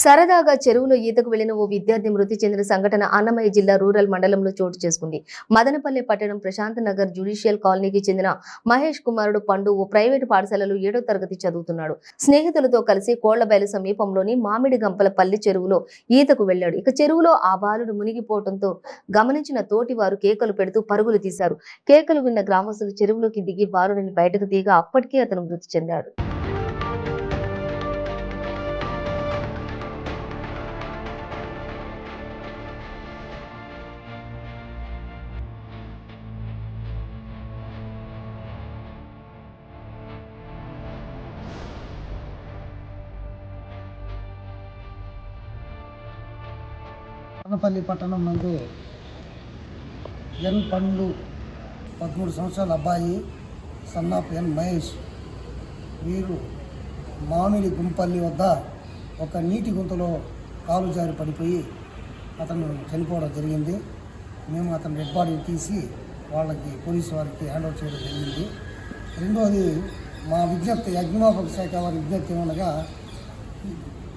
సరదాగా చెరువులో ఈతకు వెళ్ళిన ఓ విద్యార్థి మృతి చెందిన సంఘటన అన్నమయ్య జిల్లా రూరల్ మండలంలో చోటు చేసుకుంది. మదనపల్లె పట్టణం ప్రశాంత్ నగర్ జ్యుడిషియల్ కాలనీకి చెందిన మహేష్ కుమారుడు పండు ఓ ప్రైవేటు పాఠశాలలో ఏడో తరగతి చదువుతున్నాడు. స్నేహితులతో కలిసి కోళ్ళబయలు సమీపంలోని మామిడి గంపల పల్లి చెరువులో ఈతకు వెళ్ళాడు ఇక చెరువులో ఆ బాలుడు మునిగిపోవడంతో గమనించిన తోటి వారు కేకలు పెడుతూ పరుగులు తీశారు. కేకలు విన్న గ్రామస్తులు చెరువులోకి దిగి బాలుడిని బయటకు తీగా అప్పటికే అతను మృతి చెందాడు. అనపల్లి పట్టణం నందు ఎన్ పండ్లు పదమూడు సంవత్సరాల అబ్బాయి సన్నాఫ్ ఎన్ మహేష్ వీరు మామిడి గుంపల్లి వద్ద ఒక నీటి గుంతలో కాలు జారి పడిపోయి అతను చనిపోవడం జరిగింది. మేము అతని డెడ్ బాడీని తీసి వాళ్ళకి పోలీసు వారికి హ్యాండ్ ఓవర్ చేయడం జరిగింది. రెండవది మా విజ్ఞప్తి అగ్నిమాపక శాఖ వారి విజ్ఞప్తి ఏమనగా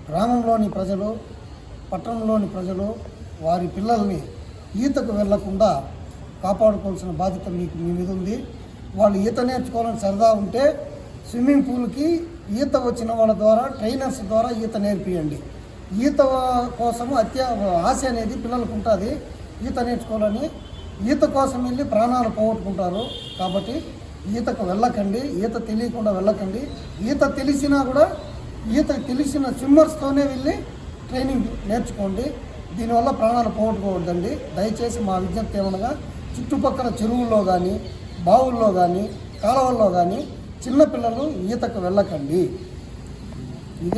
గ్రామంలోని ప్రజలు పట్టణంలోని ప్రజలు వారి పిల్లల్ని ఈతకు వెళ్ళకుండా కాపాడుకోవాల్సిన బాధ్యత మీకు మీ మీద ఉంది. వాళ్ళు ఈత నేర్చుకోవాలని సరదా ఉంటే స్విమ్మింగ్ పూల్కి ఈత వచ్చిన వాళ్ళ ద్వారా ట్రైనర్స్ ద్వారా ఈత నేర్పియండి. ఈత కోసము అత్య ఆశ అనేది పిల్లలకు ఉంటుంది. ఈత నేర్చుకోవాలని ఈత కోసం వెళ్ళి ప్రాణాలు పోగొట్టుకుంటారు. కాబట్టి ఈతకు వెళ్ళకండి. ఈత తెలియకుండా వెళ్ళకండి. ఈత తెలిసినా కూడా ఈత తెలిసిన స్విమ్మర్స్తోనే వెళ్ళి ట్రైనింగ్ నేర్చుకోండి. దీనివల్ల ప్రాణాలు పోగొట్టుకోవద్దండి. దయచేసి మా విజ్ఞప్తి ఏమనగా చుట్టుపక్కల చెరువుల్లో కానీ బావుల్లో కానీ కాలువల్లో కానీ చిన్నపిల్లలు ఈతకు వెళ్ళకండి.